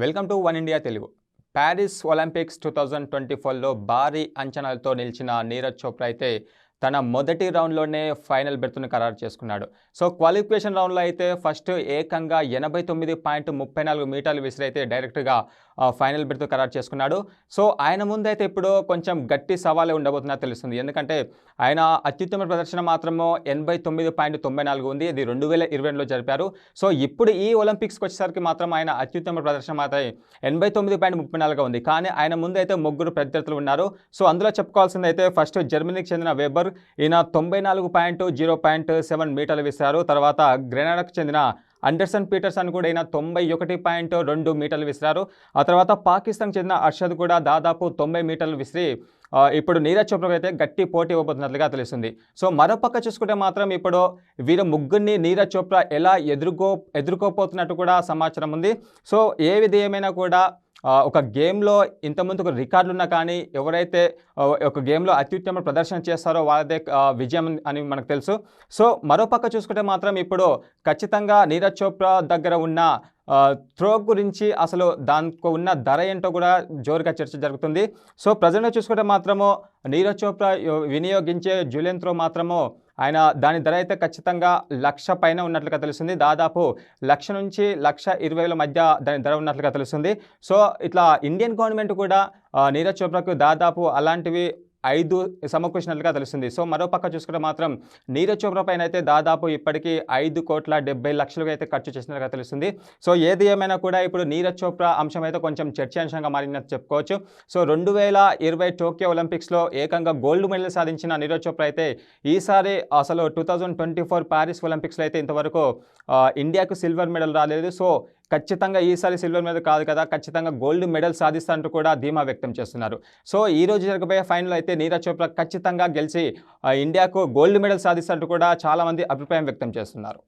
Welcome to one India Telugu. Paris Olympics two thousand twenty ఫోర్లో భారీ అంచనాలతో నిలిచిన నీరజ్ చోప్రా అయితే తన మొదటి రౌండ్లోనే ఫైనల్ బెర్త్ను ఖరారు చేసుకున్నాడు. సో క్వాలిఫికేషన్ రౌండ్లో అయితే ఫస్ట్ ఏకంగా ఎనభై తొమ్మిది పాయింట్ ముప్పై నాలుగు మీటర్లు విసిరైతే డైరెక్ట్గా ఫైనల్ బెర్త్ ఖరారు చేసుకున్నాడు. సో ఆయన ముందైతే ఇప్పుడు కొంచెం గట్టి సవాలే ఉండబోతున్నా తెలుస్తుంది. ఎందుకంటే ఆయన అత్యుత్తమ ప్రదర్శన మాత్రము ఎనభై తొమ్మిది పాయింట్ తొంభై నాలుగు ఉంది. ఇది రెండు వేల ఇరవై రెండులో జరిపారు. సో ఇప్పుడు ఈ ఒలింపిక్స్కి వచ్చేసరికి మాత్రం ఆయన అత్యుత్తమ ప్రదర్శన మాత్రం ఎనభై తొమ్మిది పాయింట్ ముప్పై నాలుగు ఉంది. కానీ ఆయన ముందైతే ముగ్గురు ప్రత్యర్థులు ఉన్నారు. సో అందులో చెప్పుకోవాల్సింది అయితే ఫస్ట్ జర్మనీకి చెందిన వెబర్. ఈయన తొంభై నాలుగు పాయింట్ జీరో పాయింట్ సెవెన్ మీటర్లు వేశారు. తర్వాత గ్రెనాడాకు చెందిన అండర్సన్ పీటర్సన్ కూడా ఈయన తొంభై ఒకటి పాయింట్ రెండు మీటర్లు విసిరారు. ఆ తర్వాత పాకిస్తాన్కి చెందిన అర్షద్ కూడా దాదాపు తొంభై మీటర్లు విసిరి ఇప్పుడు నీరజ్ చోప్రాకు అయితే గట్టి పోటీ ఇవ్వబోతున్నట్లుగా తెలుస్తుంది. సో మరోపక్క చూసుకుంటే మాత్రం ఇప్పుడు వీరు ముగ్గురిని నీరజ్ చోప్రా ఎలా ఎదుర్కో ఎదుర్కోపోతున్నట్టు కూడా సమాచారం ఉంది. సో ఏ విధి ఏమైనా కూడా ఒక గేమ్లో ఇంతకుముందు ఒక రికార్డులు ఉన్నా కానీ ఎవరైతే ఒక గేమ్లో అత్యుత్తమ ప్రదర్శన చేస్తారో వాళ్ళదే విజయం అని మనకు తెలుసు. సో మరోపక్క చూసుకుంటే మాత్రం ఇప్పుడు ఖచ్చితంగా నీరజ్ చోప్రా దగ్గర ఉన్న త్రో గురించి అసలు దానికి ఉన్న ధర ఏంటో కూడా జోరుగా చర్చ జరుగుతుంది. సో ప్రజెంట్గా చూసుకుంటే మాత్రము నీరజ్ చోప్రా వినియోగించే జూలియన్ త్రో మాత్రము ఆయన దాని ధర అయితే ఖచ్చితంగా లక్ష పైన ఉన్నట్లుగా తెలుస్తుంది. దాదాపు లక్ష నుంచి లక్ష ఇరవై వేల మధ్య దాని ధర ఉన్నట్లుగా తెలుస్తుంది. సో ఇట్లా ఇండియన్ గవర్నమెంట్ కూడా నీరజ్ చోప్రాకు దాదాపు అలాంటివి ఐదు సమకూర్చినట్లుగా తెలుస్తుంది. సో మరోపక్క చూసుకుంటే మాత్రం నీరజ్ చోప్రా పైన అయితే దాదాపు ఇప్పటికీ ఐదు కోట్ల డెబ్బై లక్షలుగా అయితే ఖర్చు చేసినట్టుగా తెలుస్తుంది. సో ఏది ఏమైనా కూడా ఇప్పుడు నీరజ్ చోప్రా అంశం అయితే కొంచెం చర్చాంశంగా మారిందని చెప్పుకోవచ్చు. సో రెండు వేల ఇరవై టోక్యో ఒలింపిక్స్లో ఏకంగా గోల్డ్ మెడల్ సాధించిన నీరజ్ చోప్రా అయితే ఈసారి అసలు two thousand twenty four Paris ఒలింపిక్స్లో అయితే ఇంతవరకు ఇండియాకు సిల్వర్ మెడల్ రాలేదు. సో ఖచ్చితంగా ఈసారి సిల్వర్ మెడల్ కాదు కదా ఖచ్చితంగా గోల్డ్ మెడల్ సాధిస్తానంటూ కూడా ధీమా వ్యక్తం చేస్తున్నారు. సో ఈ రోజు జరగబోయే ఫైనల్ అయితే నీరజ్ చోప్రా ఖచ్చితంగా గెలిచి ఇండియాకు గోల్డ్ మెడల్ సాధిస్తానంటూ కూడా చాలామంది అభిప్రాయం వ్యక్తం చేస్తున్నారు.